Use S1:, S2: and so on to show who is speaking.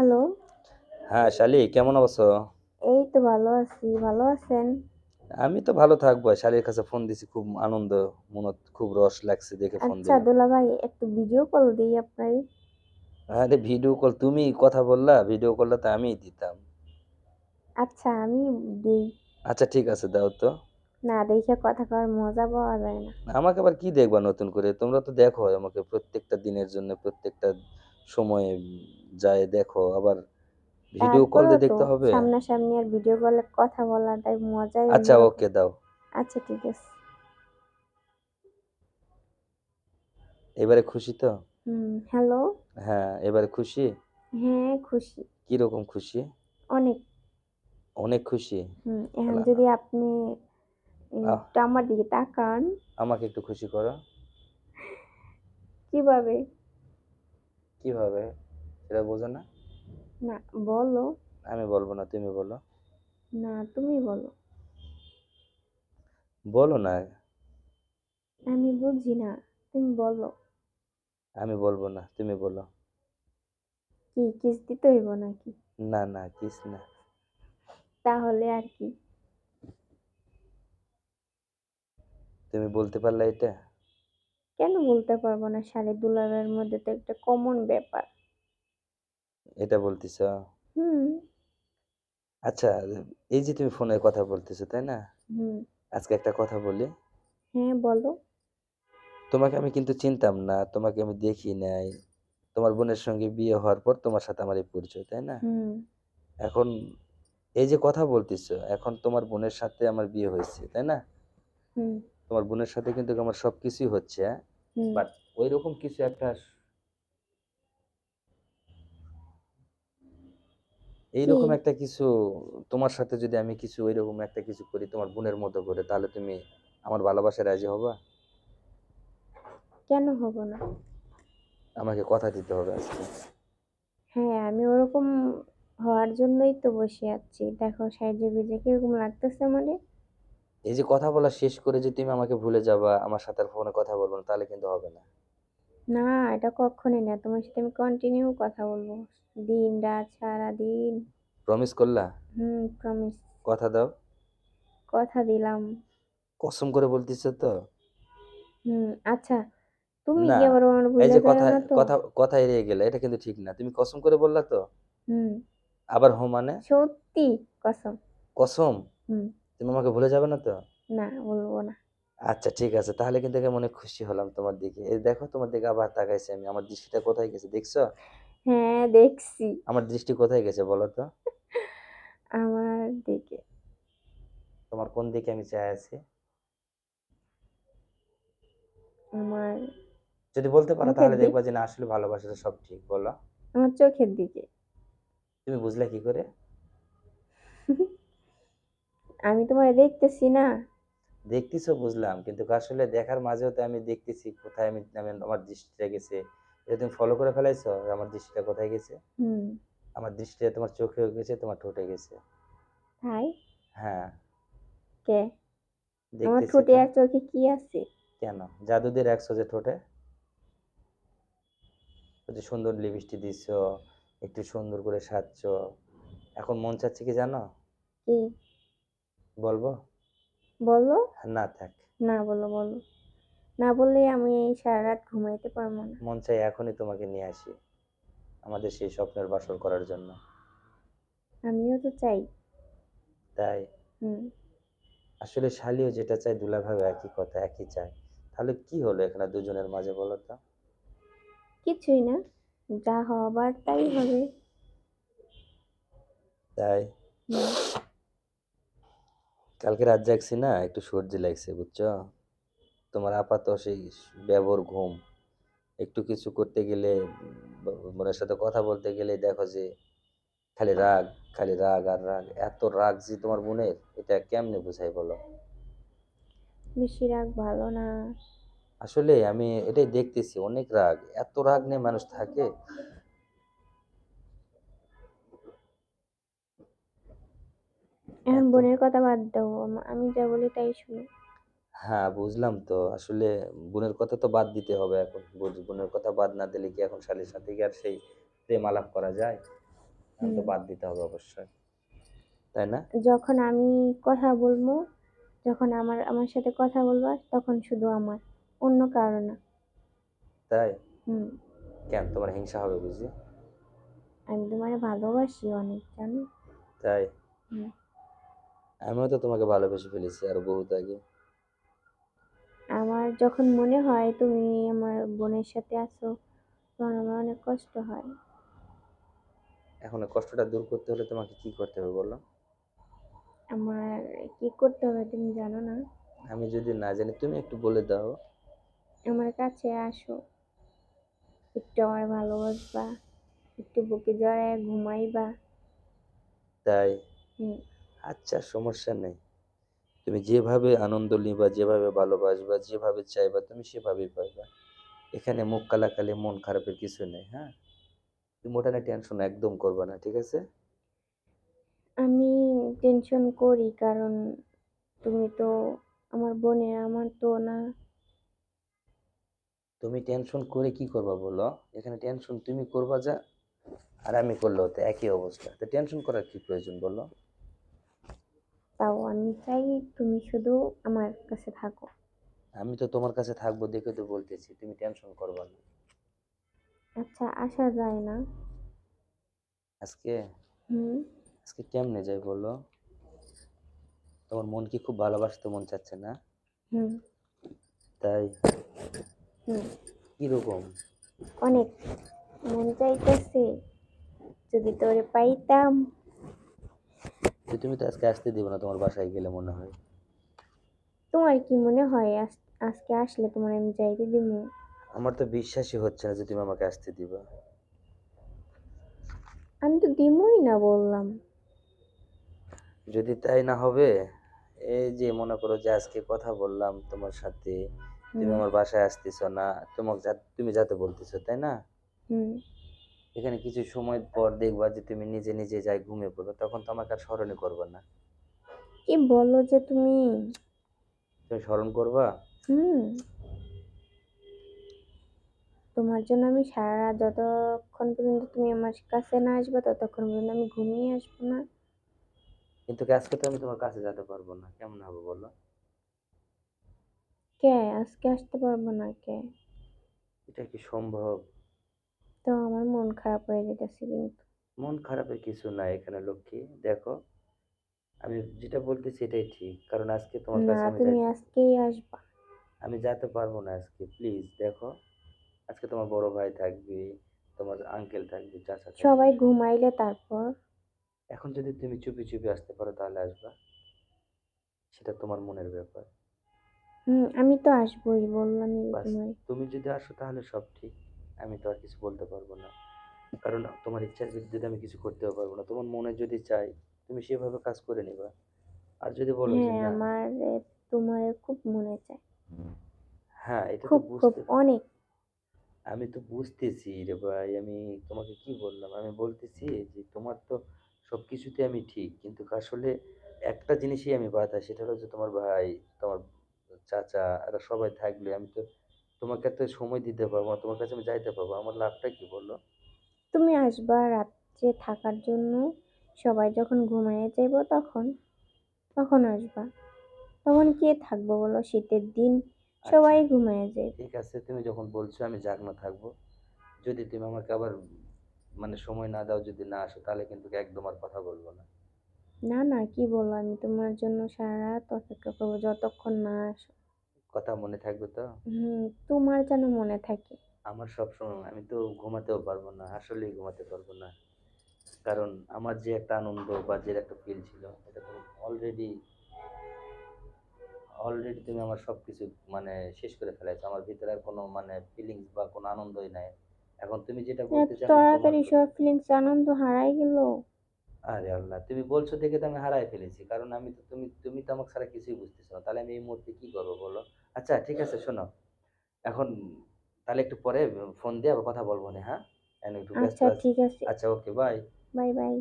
S1: Hello
S2: হ্যাঁ শালি কেমন আছো?
S1: এই তো ভালো আছি ভালো আছেন?
S2: আমি তো ভালো থাকব। শালির কাছে ফোন দিছি খুব আনন্দ মনে খুব রস লাগছে দেখে ফোন
S1: আচ্ছা
S2: দিলাম।
S1: দুলা ভাই একটু ভিডিও কল দিই আপনার।
S2: আরে ভিডিও কল তুমি কথা বললা ভিডিও কলটা তো আমিই দিতাম।
S1: আচ্ছা আমি দিই।
S2: আচ্ছা ঠিক আছে দাও তো।
S1: না দেখে কথা কওয়ার মজা পাওয়া যায় না।
S2: আমাকে আবার কি দেখবা নতুন করে? তোমরা তো দেখো আমাকে প্রত্যেকটা দিনের জন্য প্রত্যেকটা সময়ে যায় দেখো আবার ভিডিও কল দিয়ে দেখতে হবে।
S1: সামনাসামনি আর ভিডিও কলে কথা বলাটাই মজাই
S2: আচ্ছা। ওকে দাও।
S1: আচ্ছা ঠিক আছে।
S2: এবারে খুশি তো?
S1: হুম হ্যালো
S2: হ্যাঁ এবারে খুশি?
S1: হ্যাঁ খুশি।
S2: কি রকম খুশি?
S1: অনেক।
S2: অনেক খুশি?
S1: হুম এখন যদি আপনি। একটু আমার দিকে তাকান।
S2: আমাকে একটু খুশি করো।
S1: কীভাবে?
S2: কীভাবে? সেটা বোঝো না।
S1: না বলো।
S2: আমি বলব না তুমি বলো।
S1: না তুমি বলো।
S2: বলো না।
S1: আমি বুঝি না তুমি বলো।
S2: আমি বলব না তুমি বলো।
S1: কি কিস দিতে হইব নাকি?
S2: না না কিস না।
S1: তাহলে আর কি।
S2: তুমি বলতে পারলে এটা?
S1: কেন বলতে পারব না? শাড়ি দুলারের মধ্যে তো একটা কমন ব্যাপার।
S2: এটা বলতেছ?
S1: হুম।
S2: আচ্ছা এই যে তুমি ফোনে কথা বলতেছো তাই না?
S1: হুম।
S2: আজকে একটা কথা বলি।
S1: হ্যাঁ বলো।
S2: তোমাকে আমি কিন্তু চিনতাম না তোমাকে আমি দেখি নাই। তোমার বোনের সঙ্গে বিয়ে হওয়ার পর তোমার সাথে আমার এই পরিচয় তাই না?
S1: হুম।
S2: এখন এই যে কথা বলতেছো এখন তোমার বোনের সাথে আমার বিয়ে হয়েছে তাই না? তোমার বোনের সাথে কিন্তু আমার সব কিছুই হচ্ছে হ্যাঁ? বাট ওই রকম কিছু একটা এইরকম? একটা কিছু তোমার সাথে যদি আমি কিছু ওইরকম একটা কিছু করি তোমার বোনের মতো করে তাহলে তুমি আমার ভালোবাসায় রাজি হবা?
S1: কেন হব না?
S2: আমাকে কথা দিতে হবে আজকে।
S1: হ্যাঁ আমি ওরকম হওয়ার জন্যই তো বসে আছি। দেখো সাইজে বেজে কীরকম লাগতেছে মানে?
S2: এই যে কথা বলা শেষ করে যে তুমি আমাকে ভুলে যাবা আমার সাথে আর ফোনে কথা বলব না তাহলে কিন্তু হবে না।
S1: না এটা কখনই না। তোমার সাথে আমি কন্টিনিউ কথা বলব। দিন রাত সারা দিন
S2: প্রমিস করলা?
S1: হুম প্রমিস
S2: কথা দাও।
S1: কথা দিলাম।
S2: কসম করে বলতেছো তো?
S1: হুম আচ্ছা। তুমি কি আবার আমার
S2: এই
S1: ভুলে
S2: যে
S1: যাও
S2: কথা কথা কথা এড়িয়ে গেলে এটা কিন্তু ঠিক না। তুমি কসম করে বললা তো?
S1: হুম।
S2: আবার হো মানে?
S1: সত্যি কসম।
S2: কসম?
S1: হুম।
S2: তুমি আমাকে ভুলে যাবে না তো?
S1: না বলব না।
S2: আচ্ছা ঠিক আছে। তাহলে কিন্তু আমি অনেক খুশি হলাম তোমার দিকে। এই দেখো তোমার দিকে আবার তাকাইছি আমি। আমার দৃষ্টিটা কোথায় গেছে দেখছ?
S1: হ্যাঁ দেখছি।
S2: আমার দৃষ্টি কোথায় গেছে বলো তো?
S1: আমার দিকে।
S2: তোমার কোন দিকে আমি চাই আছি?
S1: আমার
S2: যদি বলতে পারো তাহলে দেখবা যে না আসলে ভালোবাসাটা সব ঠিক বলো।
S1: আমার চোখের দিকে।
S2: তুমি বুঝলে কি করে?
S1: আমি তোমার দেখতেছি না।
S2: দেখতেছো বুঝলাম কিন্তু আসলে দেখার মাঝেও তো আমি দেখতেছি কোথায় আমি আমি আমার দৃষ্টিটা গেছে। এটা তুমি ফলো করে ফেলাইছো? আমার দৃষ্টিটা কোথায় গেছে?
S1: হুম।
S2: আমার দৃষ্টিটা তোমার চোখেও গেছে তোমার ঠোঁটে গেছে।
S1: তাই?
S2: হ্যাঁ।
S1: কে? আমার ঠোঁটে। আর চোখে কি আছে?
S2: কেন? জাদুদের রাখছো যে ঠোঁটে? যে সুন্দর লিপস্টিক দিচ্ছ একটু সুন্দর করে সাজছ। এখন মন চাচ্ছে কি জানো?
S1: কি?
S2: বলব?
S1: বলো।
S2: না থাক।
S1: না বলো বলো। না বললে আমি এই সারা রাত ঘুমাইতে পারব না।
S2: মন চাই এখনই তোমাকে নিয়ে আসি আমাদের সেই স্বপ্নের বাসর করার জন্য।
S1: আমিও তো চাই।
S2: তাই?
S1: হুম।
S2: আসলে শালিও যেটা চায় দুলাভাবে একই কথা একই চায়। তাহলে কি হলো এখানে দুজনের মাঝে বলো তো?
S1: কিছুই না যা হবার তাই হবে।
S2: তাই?
S1: হুম,
S2: কালকে রাত জাগছি না একটু সর্দি লাগছে বুঝছ? তোমার আপাতত সেই ব্যবহার ঘুম। একটু কিছু করতে গেলে বোনের সাথে কথা বলতে গেলে দেখো যে খালি রাগ খালি রাগ আর রাগ এত রাগ যে তোমার বোনের এটা কেমনে বুঝাই বলো?
S1: বেশি রাগ ভালো না।
S2: আসলে আমি এটাই দেখতেছি অনেক রাগ এত রাগ নিয়ে মানুষ থাকে।
S1: এখন বোনের কথা বাদ দাও আম- আমি যা বলি তাই শুনো।
S2: হ্যাঁ বুঝলাম তো। আসলে বোনের কথা তো বাদ দিতে হবে এখন। বুঝ- বোনের কথা বাদ না দিলে কি এখন শালির সাথে কি আর সেই প্রেম আলাপ করা যায়? এখন তো
S1: হুম।
S2: বাদ দিতে হবে অবশ্যই। তাই না?
S1: যখন আমি কথা বলব যখন আমার আমার সাথে কথা বলবা তখন শুধু আমার অন্য কারও না।
S2: তাই?
S1: হুম।
S2: কেন? তোমার হিংসা হবে বুঝি?
S1: আমি তোমারে ভালোবাসি অনেক জানো?
S2: তাই?
S1: হুম।
S2: আমিও তো তোমাকে ভালোবেসে ফেলেছি আর বহুত আগে।
S1: আমার যখন মনে হয় তুমি আমার বোনের সাথে আছো তখন আমার অনেক কষ্ট হয়।
S2: এখন এই কষ্টটা দূর করতে হলে তোমাকে কি করতে হবে বলো?
S1: আমার কি করতে হবে তুমি জানো না?
S2: আমি যদি না জানি তুমি একটু বলে দাও।
S1: আমার কাছে আসো। একটু আমার ভালোবাসবা একটু বুকে জড়ায় ঘুমাইবা।
S2: তাই?
S1: হুম।
S2: আচ্ছা সমস্যা নেই। তুমি যেভাবে আনন্দ নিবা যেভাবে ভালোবাসবা যেভাবে চাইবা তুমি সেভাবেই পাইবা। এখানে মুখ কালাকালি মন খারাপের কিছু নেই হ্যাঁ? তুমি ওটা নিয়ে টেনশন একদম করবা না ঠিক আছে?
S1: আমি টেনশন করি কারণ তুমি তো আমার বোনের আমার তো না।
S2: তুমি টেনশন করে কি করবা বলো? এখানে টেনশন তুমি করবা যা আর আমি করলেও তো একই অবস্থা। তো টেনশন করার কি প্রয়োজন বলো?
S1: তাও আমি চাই তুমি শুধু আমার কাছে থাকো।
S2: আমি তো তোমার কাছে থাকব দেখে তো বলতেছি তুমি টেনশন করবা না।
S1: আচ্ছা আসা যায় না।
S2: আজকে?
S1: হুম।
S2: আজকে কেমনে যাই বলো? তোমার মন কি খুব ভালোবাসতে মন চাচ্ছে না?
S1: হুম।
S2: তাই?
S1: হুম।
S2: কীরকম?
S1: অনেক। মন চাইতেছে যদি তোরে পাইতাম
S2: যে তুমি তো আজকে আসতে দিবে না তোমার বাসায় গেলে মনে হয়।
S1: তোমার কি মনে হয় আজকে আসলে তোমার আমি যাইতে দিব
S2: আমার তো বিশ্বাসই হচ্ছে না যে তুমি আমাকে আসতে দিবা।
S1: আমি তো দিমই না বললাম।
S2: যদি তাই না হবে এই যে মনে করো যে আজকে কথা বললাম তোমার সাথে তুমি আমার বাসায় আসতেছো না তোমাকে তুমি যাতে বলতেছো তাই না?
S1: হুম।
S2: এখানে কিছু সময় পর দেখবা যে তুমি নিজে নিজে যাই ঘুমিয়ে পড়ো তখন তো আমাকে আর স্মরণই করবে না।
S1: কি বলো যে তুমি?
S2: তুমি স্মরণ করবা?
S1: হুম। তোমার জন্য আমি সারা রাত যতক্ষণ পর্যন্ত তুমি আমার কাছে না আসবে ততক্ষণ পর্যন্ত আমি ঘুমিয়ে আসব না।
S2: কিন্তু আজকে তো আমি তোমার কাছে যেতে পারব না? কেমন হবে বলো?
S1: কে? আজকে আসতে পারব না কে?
S2: এটা কি সম্ভব?
S1: তো আমার মন খারাপ হয়ে যেতেছে কিন্তু।
S2: মন খারাপের কিছু নাই এখানে লক্ষ্মী দেখো আমি যেটা বলতেছি সেটাই ঠিক কারণ আজকে তোমার
S1: না
S2: কাছে আমি
S1: তুমি
S2: যাই-
S1: আজকেই আসবা।
S2: আমি যেতে পারব না আজকে প্লিজ দেখো আজকে তোমার বড় ভাই থাকবে তোমার আঙ্কেল থাকবে চাচা থাকবে।
S1: সবাই ঘুমাইলে তারপর?
S2: এখন যদি তুমি চুপি চুপি আসতে পারো তাহলে আসবা সেটা তোমার মনের ব্যাপার।
S1: হুম আমি তো আসবোই বললামই
S2: বাস
S1: তোমায়
S2: তুমি যদি আসো তাহলে সব ঠিক। আমি তো আর কিছু বলতে পারব না। কারণ তোমার ইচ্ছার বিরুদ্ধে আমি কিছু করতেও পারব না। তোমার মনে যদি চাই তুমি সেভাবে কাজ করে নিবা। আর যদি বলো যে
S1: হ্যাঁ
S2: না
S1: আমার এ, তোমার খুব মনে চায়।
S2: হ্যাঁ এটা তো
S1: খুব খুব
S2: বুঝতে
S1: অনেক।
S2: আমি তো বুঝতেছি রে ভাই আমি তোমাকে কি বললাম? আমি বলতেছি যে তোমার তো সব কিছুতে আমি ঠিক কিন্তু আসলে একটা জিনিসই আমি বাধা সেটা হলো যে তোমার ভাই তোমার চাচা এরা সবাই থাকলে আমি তো তোমাকে এত সময় দিতে পারব না তোমার কাছে আমি যাইতে পারব আমার লাভটা কি বলো?
S1: তুমি আসবা রাত্রে থাকার জন্য সবাই যখন ঘুমিয়ে যাইব তখন তখন আসবা। তখন কে থাকব বলো? শীতের দিন
S2: আচ্ছা
S1: সবাই ঘুমিয়ে যায়
S2: ঠিক আছে তুমি যখন বলছো আমি জাগনা থাকব। যদি তুমি আমাকে আবার মানে সময় না দাও যদি না আসো তাহলে কিন্তু একদম আর কথা বলব না।
S1: না না কি বলো? আমি তোমার জন্য সারা রাত অপেক্ষা করব যতক্ষণ না আসো।
S2: কথা মনে থাকবে তো?
S1: হুম তোমার যেন মনে থাকে।
S2: আমার সব সময় আমি তো ঘুমাতেও পারব না আসলেই ঘুমাতে পারব না। কারণ আমার যে একটা আনন্দ বা যে একটা ফিল ছিল এটা তো অলরেডি অলরেডি তুমি আমার সব কিছু মানে শেষ করে ফেলেছো আমার ভিতরে আর কোনো মানে ফিলিংস বা কোনো আনন্দই নাই। এখন তুমি যেটা বলতে চাও
S1: তাড়াতাড়ি সব ফিলিংস আনন্দ হারাই গেল।
S2: আরে আল্লাহ তুমি বলছো দেখে তো আমি হারাই ফেলেছি। কারণ আমি তো তুমি তুমি তো আমাকে ছাড়া কিছুই বুঝতেছো না। তাহলে আমি এই মুহূর্তে কি করব বলো? আচ্ছা ঠিক আছে শোনো। এখন তাহলে একটু পরে ফোন দিয়ে আবার কথা বলব না হ্যাঁ? আমি একটু ব্যস্ত
S1: আচ্ছা
S2: আছি।
S1: ঠিক আছে।
S2: আচ্ছা ওকে বাই
S1: বাই বাই